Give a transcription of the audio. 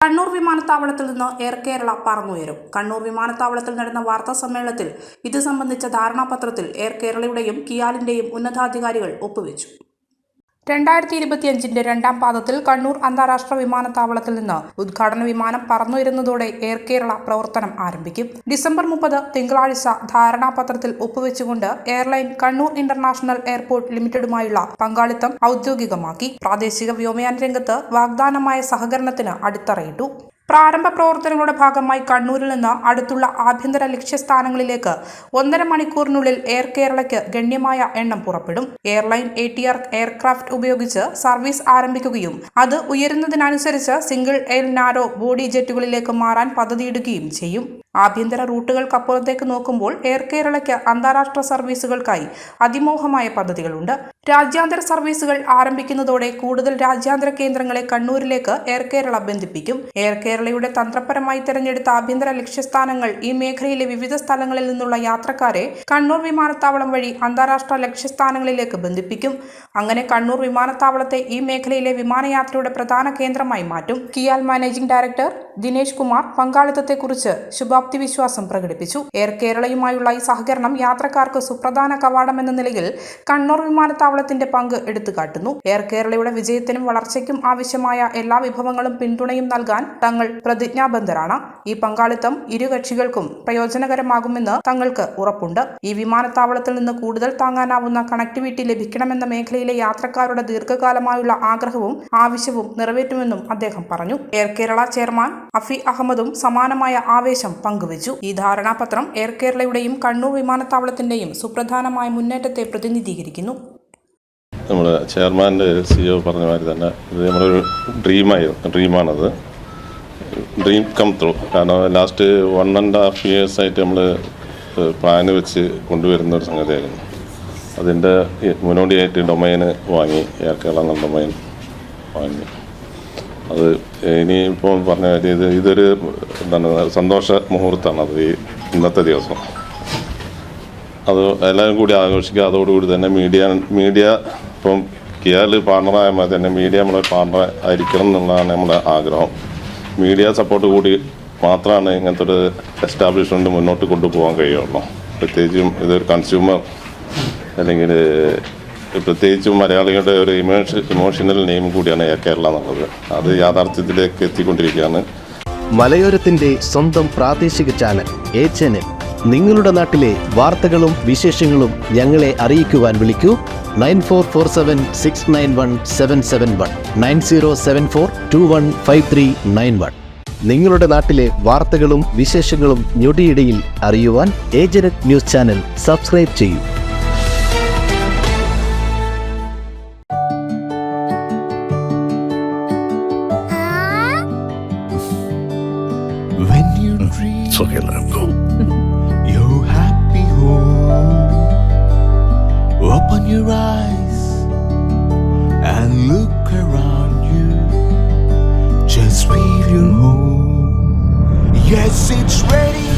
കണ്ണൂർ വിമാനത്താവളത്തിൽ നിന്ന് എയർ കേരള പറന്നുയരും. കണ്ണൂർ വിമാനത്താവളത്തിൽ നടന്ന വാർത്താ സമ്മേളനത്തിൽ ഇത് സംബന്ധിച്ച ധാരണാപത്രത്തിൽ എയർ കേരളയുടെയും കിയാലിന്റെയും ഉന്നതാധികാരികൾ ഒപ്പുവെച്ചു. രണ്ടായിരത്തി ഇരുപത്തിയഞ്ചിന്റെ രണ്ടാം പാദത്തിൽ കണ്ണൂർ അന്താരാഷ്ട്ര വിമാനത്താവളത്തിൽ നിന്ന് ഉദ്ഘാടന വിമാനം പറന്നുയരുന്നതോടെ എയർ കേരള പ്രവർത്തനം ആരംഭിക്കും. ഡിസംബർ മുപ്പത് തിങ്കളാഴ്ച ധാരണാപത്രത്തിൽ ഒപ്പുവെച്ചുകൊണ്ട് എയർലൈൻ കണ്ണൂർ ഇന്റർനാഷണൽ എയർപോർട്ട് ലിമിറ്റഡുമായുള്ള പങ്കാളിത്തം ഔദ്യോഗികമാക്കി. പ്രാദേശിക വ്യോമയാന രംഗത്ത് വാഗ്ദാനമായ സഹകരണത്തിന് അടിത്തറയിട്ടു. പ്രാരംഭ പ്രവർത്തനങ്ങളുടെ ഭാഗമായി കണ്ണൂരിൽ നിന്ന് അടുത്തുള്ള ആഭ്യന്തര ലക്ഷ്യസ്ഥാനങ്ങളിലേക്ക് ഒന്നര മണിക്കൂറിനുള്ളിൽ എയർ കേരളയ്ക്ക് ഗണ്യമായ എണ്ണം പുറപ്പെടും. Airline A T R aircraft ഉപയോഗിച്ച് സർവീസ് ആരംഭിക്കുകയും അത് ഉയരുന്നതിനനുസരിച്ച് സിംഗിൾ എയർ നാരോ ബോഡി ജെറ്റുകളിലേക്ക് മാറാൻ പദ്ധതിയിടുകയും ചെയ്യും. ആഭ്യന്തര റൂട്ടുകൾക്കപ്പുറത്തേക്ക് നോക്കുമ്പോൾ എയർ കേരളയ്ക്ക് അന്താരാഷ്ട്ര സർവീസുകൾക്കായി അതിമോഹമായ പദ്ധതികളുണ്ട്. രാജ്യാന്തര സർവീസുകൾ ആരംഭിക്കുന്നതോടെ കൂടുതൽ രാജ്യാന്തര കേന്ദ്രങ്ങളെ കണ്ണൂരിലേക്ക് എയർ കേരള ബന്ധിപ്പിക്കും. എയർ കേരളയുടെ തന്ത്രപരമായി തെരഞ്ഞെടുത്ത ആഭ്യന്തര ലക്ഷ്യസ്ഥാനങ്ങൾ ഈ മേഖലയിലെ വിവിധ സ്ഥലങ്ങളിൽ നിന്നുള്ള യാത്രക്കാരെ കണ്ണൂർ വിമാനത്താവളം വഴി അന്താരാഷ്ട്ര ലക്ഷ്യസ്ഥാനങ്ങളിലേക്ക് ബന്ധിപ്പിക്കും. അങ്ങനെ കണ്ണൂർ വിമാനത്താവളത്തെ ഈ മേഖലയിലെ വിമാനയാത്രയുടെ പ്രധാന കേന്ദ്രമായി മാറ്റും. കിയാൽ മാനേജിംഗ് ഡയറക്ടർ ദിനേശ് കുമാർ പങ്കാളിത്തത്തെക്കുറിച്ച് ശുഭാപ്തി വിശ്വാസം പ്രകടിപ്പിച്ചു. എയർ കേരളയുമായുള്ള ഈ സഹകരണം യാത്രക്കാർക്ക് സുപ്രധാന കവാടമെന്ന നിലയിൽ കണ്ണൂർ വിമാനത്താവളത്തിന്റെ പങ്ക് എടുത്തുകാട്ടുന്നു. എയർ കേരളയുടെ വിജയത്തിനും വളർച്ചയ്ക്കും ആവശ്യമായ എല്ലാ വിഭവങ്ങളും പിന്തുണയും നൽകാൻ തങ്ങൾ പ്രതിജ്ഞാബദ്ധരാണ്. ഈ പങ്കാളിത്തം ഇരു കക്ഷികൾക്കും പ്രയോജനകരമാകുമെന്ന് തങ്ങൾക്ക് ഉറപ്പുണ്ട്. ഈ വിമാനത്താവളത്തിൽ നിന്ന് കൂടുതൽ താങ്ങാനാവുന്ന കണക്ടിവിറ്റി ലഭിക്കണമെന്ന മേഖലയിലെ യാത്രക്കാരുടെ ദീർഘകാലമായുള്ള ആഗ്രഹവും ആവശ്യവും നിറവേറ്റുമെന്നും അദ്ദേഹം പറഞ്ഞു. എയർ കേരള ചെയർമാൻ അഫി അഹമ്മദും സമാനമായ ആവേശം പങ്കുവച്ചു. ഈ ധാരണാപത്രം എയർ കേരളയുടെയും കണ്ണൂർ വിമാനത്താവളത്തിന്റെയും സുപ്രധാനമായ മുന്നേറ്റത്തെ പ്രതിനിധീകരിക്കുന്നു. നമ്മുടെ ചെയർമാന്റെ സി ഒ പറഞ്ഞ മാതിരി തന്നെ ഇത് നമ്മളൊരു ഡ്രീമായി ഡ്രീമാണത്. Dream come through. കാരണം ലാസ്റ്റ് വൺ ആൻഡ് ഹാഫ് ഇയേഴ്സായിട്ട് നമ്മൾ പ്ലാന് വെച്ച് കൊണ്ടുവരുന്ന ഒരു സംഗതിയായിരുന്നു. അതിന്റെ മുന്നോടിയായിട്ട് ഡൊമൈന് വാങ്ങി എയർ കേരള എന്ന ഡൊമൈൻ വാങ്ങി. അത് ഇനിയിപ്പോൾ പറഞ്ഞ ഇത് ഇതൊരു എന്താണ് സന്തോഷ മുഹൂർത്തമാണ് അത് ഈ ഇന്നത്തെ ദിവസം. അത് എല്ലാവരും കൂടി ആഘോഷിക്കുക. അതോടുകൂടി തന്നെ മീഡിയ മീഡിയ ഇപ്പം കിയാൽ പാർട്ണറായ മാതിരി തന്നെ മീഡിയ നമ്മുടെ പാർട്ണർ ആയിരിക്കണം എന്നുള്ളതാണ് നമ്മുടെ ആഗ്രഹം. മീഡിയ സപ്പോർട്ട് കൂടി മാത്രമാണ് ഇങ്ങനത്തെ ഒരു എസ്റ്റാബ്ലിഷ്മെന്റ് മുന്നോട്ട് കൊണ്ടുപോകാൻ കഴിയുള്ളൂ. പ്രത്യേകിച്ചും ഇതൊരു കൺസ്യൂമർ അല്ലെങ്കിൽ പ്രത്യേകിച്ചും മലയാളികളുടെ ഒരു ഇമോഷൻ ഇമോഷണൽ നെയിം കൂടിയാണ് എയർ കേരള എന്നുള്ളത്. അത് യാഥാർത്ഥ്യത്തിലേക്ക് എത്തിക്കൊണ്ടിരിക്കുകയാണ്. മലയോരത്തിന്റെ സ്വന്തം പ്രാദേശിക ചാനൽ എ ചാനൽ നിങ്ങളുടെ നാട്ടിലെ വാർത്തകളും വിശേഷങ്ങളും ഞങ്ങളെ അറിയിക്കുവാൻ വിളിക്കൂ. Nine four four seven six nine one seven seven one. Nine zero seven four two one five three nine one. നിങ്ങളുടെ നാട്ടിലെ വാർത്തകളും വിശേഷങ്ങളും ഞൊടിയിടയിൽ അറിയുവാൻ ഏജനറ്റ് ന്യൂസ് ചാനൽ സബ്സ്ക്രൈബ് ചെയ്യൂ. It's your happy home, open your eyes and look around you. Just feel your home. Yes, it's ready.